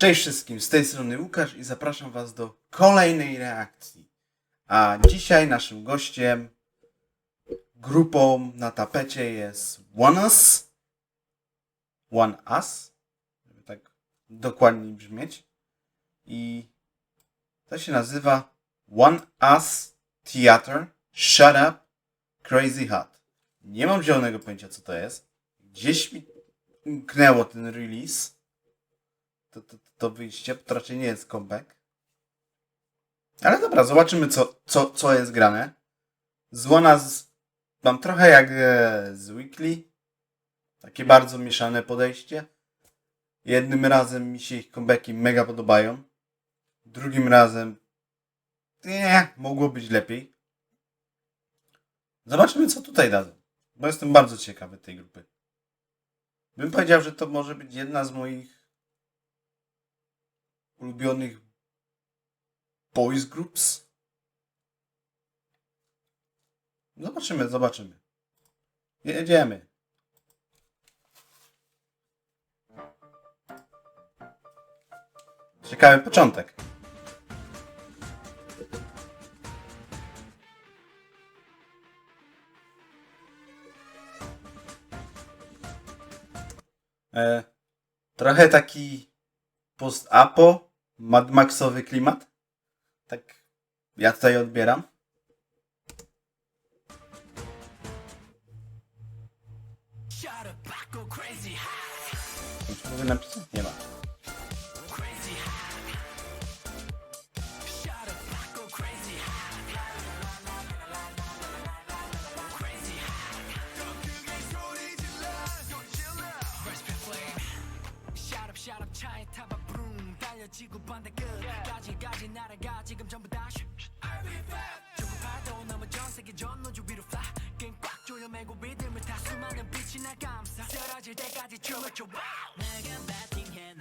Cześć wszystkim, z tej strony Łukasz i zapraszam Was do kolejnej reakcji. A dzisiaj naszym gościem, grupą na tapecie jest One Us. One Us, żeby tak dokładniej brzmieć. I to się nazywa One Us Theater Shut Up Crazy Hot. Nie mam zielonego pojęcia co to jest. Gdzieś mi umknęło ten release to, to, to wyjście, to raczej nie jest comeback. Ale dobra, zobaczymy co, co, co jest grane. Złona z... mam trochę jak e, z Weekly. Takie bardzo mieszane podejście. Jednym razem mi się ich comebacki mega podobają. Drugim razem nie, mogło być lepiej. Zobaczymy co tutaj dadzą. Bo jestem bardzo ciekawy tej grupy. Bym powiedział, że to może być jedna z moich ulubionych boys groups. Zobaczymy, zobaczymy. Jedziemy. Ciekawy początek. E, trochę taki post-apo, Mad Maxowy klimat. Tak ja tutaj odbieram. Czy mogę napisać? Nie ma. Up, up, 달려지고 반대 끝까지까지 날아가. 지금 전부 다 슈. 조금 파도 넘어 전 세계 전노주 위로 fly. 끈꽉 조여 매고 리듬을 타. 수많은 빛이 날 감싸. 쓰러질 때까지 춤을 춰. 내가 배팅해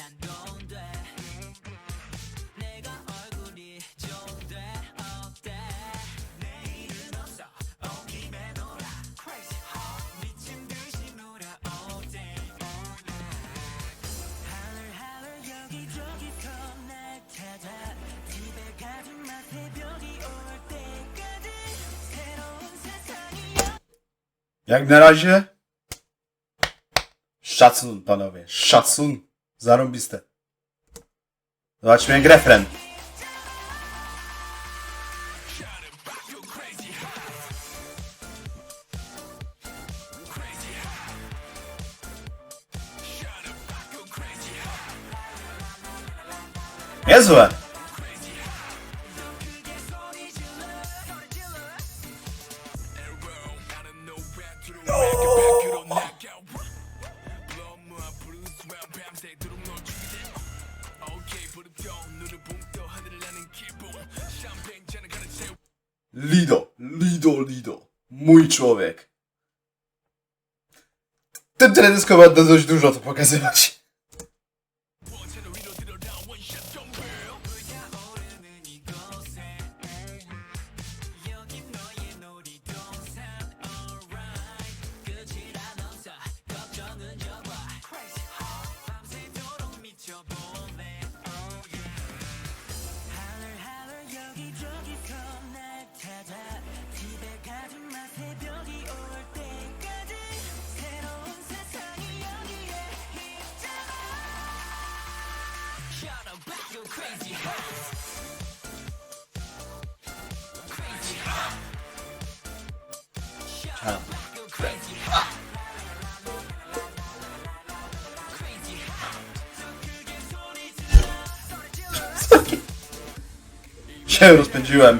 Jak na razie szacun, panowie. Szacun. Zarąbiste. Zobaczmy jak refren. Niezłe. Lido, Lido, Lido. Mój człowiek. Ten teledysk ma dość dużo to pokazywać. Shut up, you crazy heart Crazy heart Shut up, you crazy heart Crazy heart Się rozpędziłem.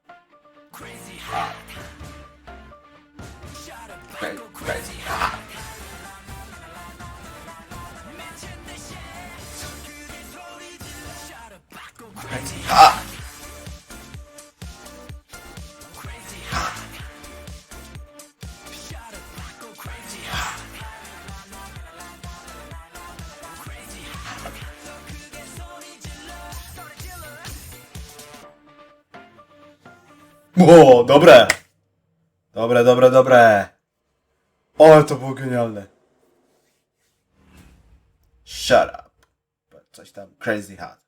O, dobre! Dobre, dobre, dobre. O, to było genialne. Shut up. Coś tam crazy hot.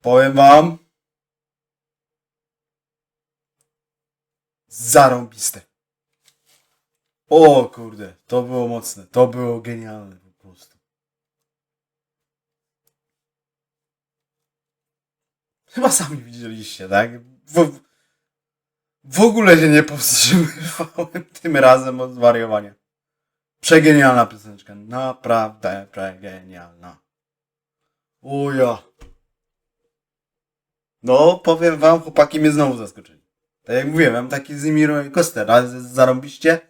Powiem wam. Zarąbiste. O kurde, to było mocne. To było genialne Chyba sami widzieliście, tak? W, w ogóle się nie powstrzymywałem tym razem od zwariowania. Przegenialna pioseneczka. Naprawdę przegenialna. Uja. No, powiem wam, chłopaki mnie znowu zaskoczyli. Tak jak mówiłem, mam taki z nimi coaster. Raz zarąbiście,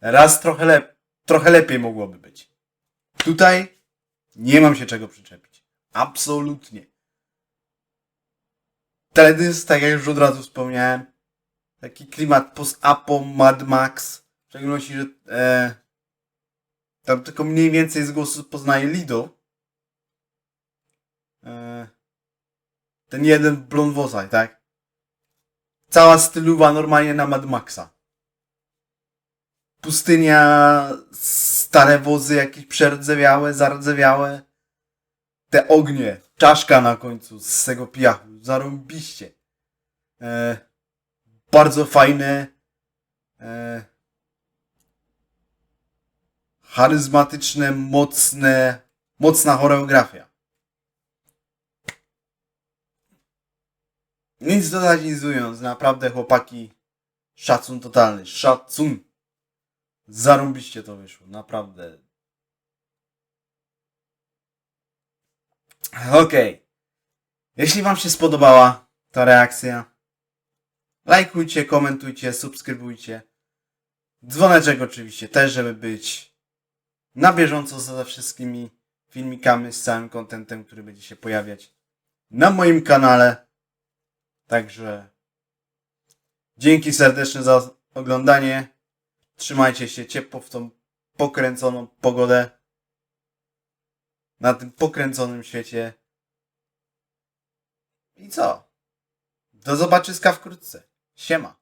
raz trochę, lep trochę lepiej mogłoby być. Tutaj nie mam się czego przyczepić. Absolutnie. Teledysk, tak jak już od razu wspomniałem, taki klimat post-apo, Mad Max, w szczególności, że e, tam tylko mniej więcej z głosu poznaje Lido. E, ten jeden blond włosaj, tak? Cała styluwa normalnie na Mad Maxa. Pustynia, stare wozy jakieś przerdzewiałe, zardzewiałe. Te ognie, czaszka na końcu z tego piachu, zarąbiście. E, bardzo fajne. E, charyzmatyczne, mocne, mocna choreografia. Nic dodać, nic ując. Naprawdę chłopaki, szacun totalny, szacun. Zarąbiście to wyszło, naprawdę. Okej. Jeśli wam się spodobała ta reakcja, lajkujcie, komentujcie, subskrybujcie. Dzwoneczek oczywiście też, żeby być na bieżąco ze wszystkimi filmikami, z całym kontentem, który będzie się pojawiać na moim kanale. Także dzięki serdeczne za oglądanie. Trzymajcie się ciepło w tą pokręconą pogodę. Na tym pokręconym świecie. I co? Do zobaczyska wkrótce. Siema.